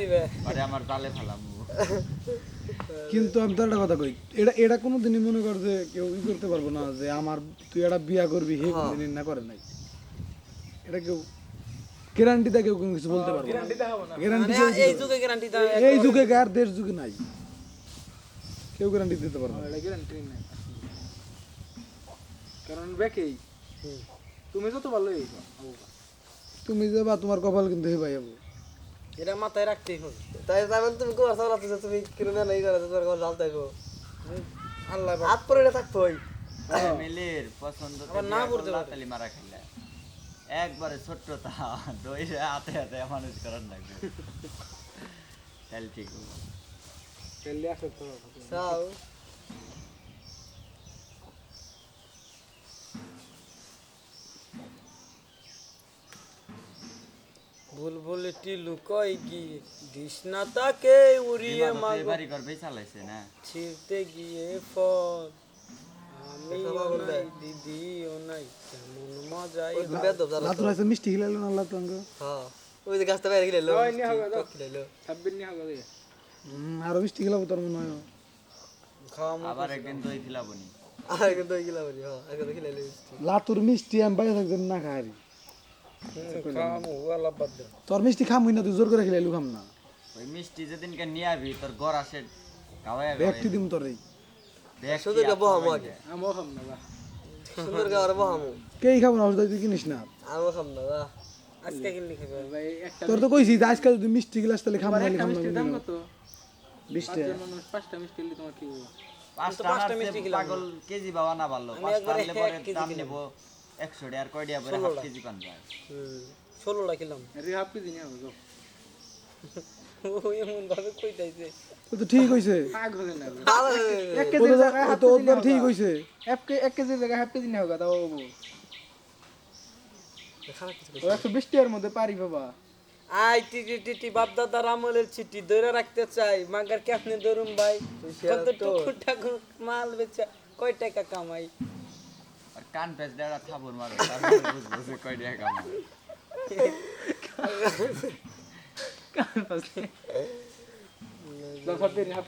দিবে। আমার ফেলাম। কিন্তু আমি তো একটা কথা কই এটা এটা কোনোদিনই মনে কর যে কেউ ই করতে পারব না যে আমার তুই এটা বিয়া করবি হে কোনদিন না করে নাই। এটা কেউ গ্যারান্টিতে কেউ কোনো কিছু বলতে পারব না। গ্যারান্টি মানে এই যুগে গ্যারান্টি দাও এই যুগে আর দেড় যুগে নাই। কেউ গ্যারান্টি দিতে পারবে না। এটা গ্যারান্টি নাই। কারণ বেকেই তুমি যত ভালো এই তুমি যে বা তোমার কপাল কিন্তু হে ভাই যাব এটা মাথায় রাখতেই হবে। তাই তাই তুমি কোয়ার চালাতেছো তুমি কিরণে নাই করে তোমার কথা জানতে গো আল্লাহ হাত পরে এটা থাকতো ওই মিলির পছন্দ না করতে পারে। তালি মারা খেলে একবারে ছোট্ট তা দই হাতে হাতে মানুষ করার লাগবে তাহলে ঠিক চাও। বুলবুলটি লুকোয় গিয়ে দিশনা তাকে উড়িয়ে তো মাগ। এই বাড়ি চালাইছে না? ছিঁড়তে গিয়ে ফল। আমি নাই দিদি ও নাই। কেমন মজাই তো লাতুর আছে মিষ্টি খিলাইলো না আল্লাহ তোমাকে হ্যাঁ। ওই যে গাছটা বাইরে গেলে ওই নিয়ে হবে দাও। খেলাইলো। ছাব্বিশ নিয়ে হবে আরও মিষ্টি খিলাবো তোর মনে হয়। আবার একদিন দই খিলাবো নি আর কিন্তু ওই গেলা বলি হ্যাঁ আগে তো লাতুর মিষ্টি আমি বাইরে থাকতেন না খাই। তোর মিষ্টি খামুই না তুই জোর করে খিলাইলু খাম না। ওই মিষ্টি যেদিনকে নিয়ে আবি তোর ঘর আসে খাওয়াই ব্যক্তি দিম তোর এই। শুধু এটা বহামো আগে। আমিও খাম না বা। সুন্দর গাওয়ার বহামো। কেই খাব না তুই কিনিস না? আমিও খাম না বা। আজকে কিনলি খাবে ভাই একটা তোর তো কইছি যে আজকাল যদি মিষ্টি গিলাস তাহলে খাম না খাম না দাম কত? বিশ টাকা মানুষ পাঁচটা মিষ্টি নিলে তোমার কি হবে পাঁচটা পাঁচটা মিষ্টি পাগল কেজি বাবা না ভালো পাঁচটা আনলে পরে দাম। নেব। একশো টাকা আর কয় টাকা পরে হাফ কেজি পান যায়। হুম ষোলোটা খেলাম রে হাফ কেজি নিয়ে হবে ও এমন ভাবে কইতাইছে। ও তো ঠিক হইছে। পাগ না এক কেজির জায়গায় হাফ তো কেজি ঠিক হইছে। এক কে- এক কেজির জায়গায় হাফ কেজি নিয়ে হবে তাও হব। খারাপ কিছু ও একশো বিশ টাকার মধ্যে পারি বাবা আই টিটি টিটি বাপ দাদার আমলের চিঠি ধরে রাখতে চাই। মাগার কেমনে ধরুন ভাই? কত টুকুর ঠাকুর মাল বেচা কয় টাকা কামাই? আর কান পেঁচ দেড়া থাবুর মারবে তারপরে বুঝব যে কয় টাকা হাফ